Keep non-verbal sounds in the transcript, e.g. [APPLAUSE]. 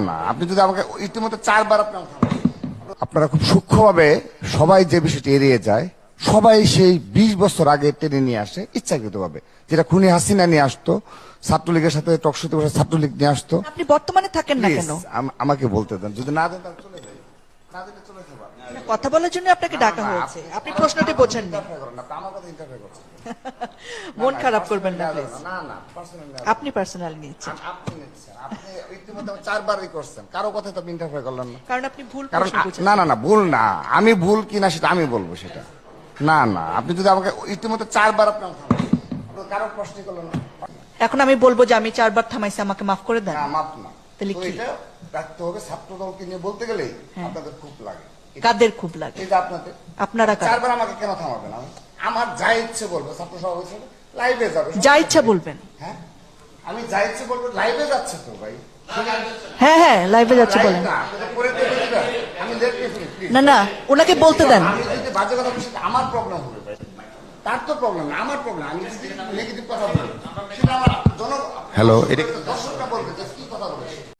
না আপনি যদি আমাকে ইতিমধ্যে চারবার আপনার আপনারা খুব সূক্ষ্মভাবে সবাই যে বিষয়টি এড়িয়ে যায় সবাই সেই বিশ বছর আগে টেনে নিয়ে আসে ইচ্ছাকৃতভাবে। যেটা খুনি হাসিনা নিয়ে আসতো ছাত্রলীগের সাথে টকশোতে বসে ছাত্রলীগ নিয়ে আসতো। আপনি বর্তমানে থাকেন না কেন? আম- আমাকে বলতে দেন। যদি না দেন কথা বলার জন্য আপনাকে ডাকা হয়েছে। আপনি প্রশ্নটি বোঝেন না [LAUGHS] মন খারাপ করবেন না আপনি পার্সোনাল নিয়েছেন আপনি ইতিমধ্যে চারবারই করছেন। কারও কথায় তো ইন্টারফেয়ার করলেন না। কারণ আপনি ভুল বুঝেছেন। না না না ভুল না। আমি ভুল কিনা সেটা আমি বলব সেটা। না না আপনি যদি আমাকে ইতিমধ্যে চারবার আপনি কারও প্রশ্ন করলেন না। এখন আমি বলব যে আমি চারবার থামাইছি আমাকে মাফ করে দেন। মাপ না। তাহলে কি? এটা রাখতে হবে ছাত্র দলকে নিয়ে বলতে গেলেই আপনাদের খুব লাগে। কাদের খুব লাগে? এটা আপনাদের। আপনারা চারবার আমাকে কেন থামাবেন আমার যা ইচ্ছে বলব ছাত্র সভাপতি লাইভে যাবে। যা ইচ্ছা বলবেন। হ্যাঁ? আমি যা ইচ্ছে বলব লাইভে যাচ্ছে তো ভাই। হ্যাঁ হ্যাঁ লাইভে যাচ্ছে বলেন। না, না না ওনাকে বলতে দেন। আমি বাজে কথা আমার প্রবলেম হবে তার তো প্রবলেম আমার প্রবলেম আমি নেগেটিভ কথা বলি হ্যালো এটা を目指すところです。